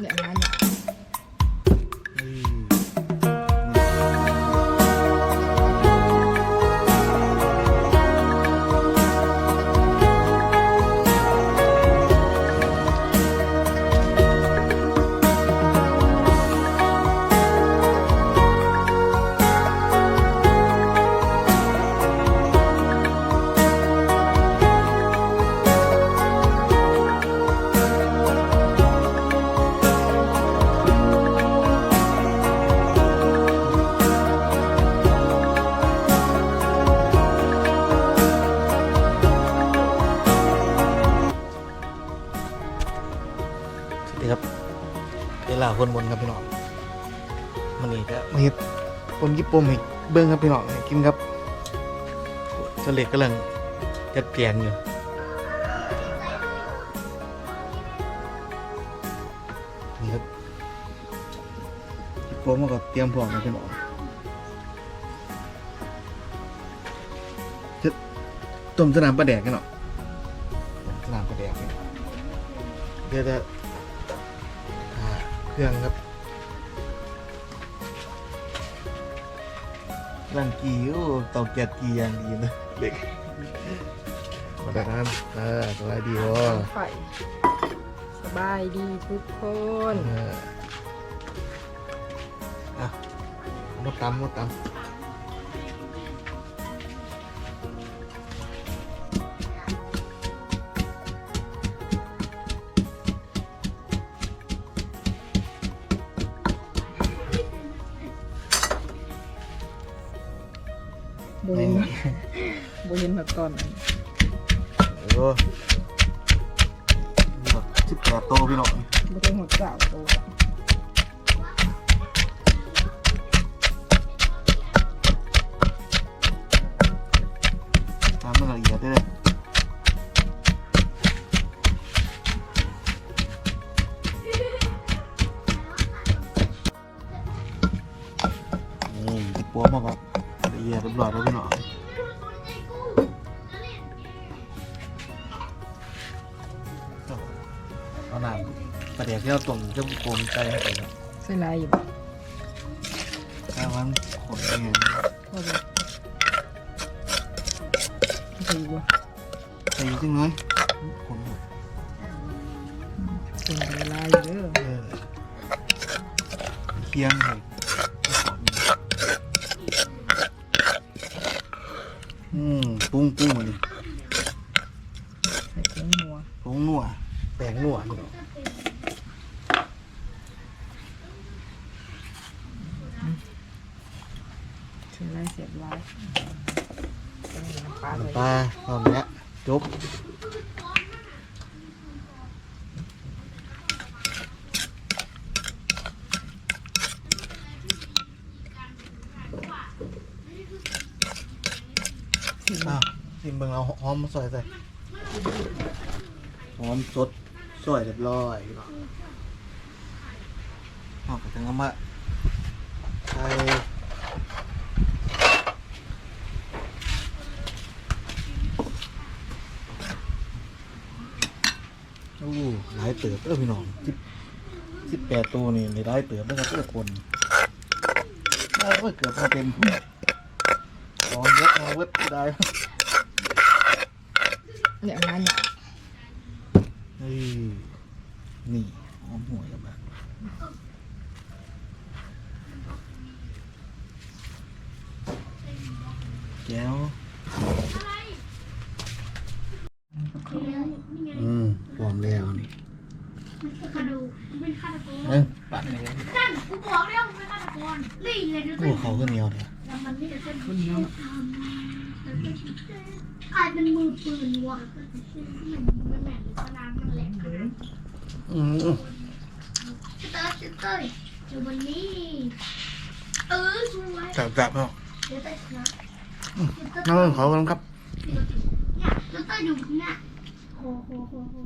เนี่ยง สวัสดีครับเวลาคนบนครับพี่น้องมันนี่ก็มาเฮ็ดคนญี่ปุ่นให้เบิ้งครับพี่น้องให้กินครับเสล็กกำลังจัดแจงอยู่นี่ครับญี่ปุ่นมันก็เตรียมพร้อมแล้วพี่น้องจะต้มสนามปลาแดกกันเนาะสนามปลาแดกเนี่ยเดี๋ยวจะอ่า เครื่องครับร่างกีโอ้เตาแก๊สกีอย่างดีนะเด็กมาแต่นั้นเออสบายดีวะไฟสบายดีทุกคนเอออะมดตำมดตำ บเห็นบเห็นแบบตอนนั้นเออสิบแปดโต พี่น้องบได้หดเก่าตัวตำมันละเอียดได้เลยนี่ติดปัวมาก่อนละเอียดเรียบร้อยแล้วพี่น้องเอาน้ำประเดี๋ยวที่เราต้มจะโกมใจให้ไปครับใส่ลายอยู่บ่ถ้ามันขนยังไงพอบ่ใส่บ่ใส่จังน้อยขนหมดเป็นลายอยู่เด้อเออเคียงเลย อืมปรุงปรุงมาดิใส่เครื่องหัวปรุงนัวแป้งนัวนี่ใส่ลายเสียบลายเอาน้ำปลาเลยน้ำปลาหอมแล้วจบ อ้าวชิมเบิ่งเอาหอมมาใส่ใส่หอมสดสวยเรียบร้อยพี่น้องเอาไปถึงเอามาใส่โอ้หลายเติบเออพี่น้องสิบสิบแปดตัวนี่ในหลายเติบแล้วก็เพื่อคนโอ้ยเกือบมาเต็ม สองเยอะมาเวิร์ดได้เนี่ยงานเนี่ยเฮ้ยนี่หอมหัวกับแบบแก้วอืมพร้อมแล้วนี่กระดูกเป็นฆาตกรเอ้ยปัดเลยนั่นกูบอกแล้วมันเป็นฆาตกรนี่เลยดูโอ้เขาขึ้นเหนียวเลย แล้วมันไม่ได้เป็นคนเดียวกลายเป็นมือปืนว่ะไม่แม่นหรือก็น้ำมันแหลกขนาดอืมเต้ยเต้ยเดี๋ยววันนี้เออช่วยจับจับเนาะเดี๋ยวเต้ยนะน้องขากำลังครับเนี่ยเต้ยอยู่เนี่ยโอ้โหโหโห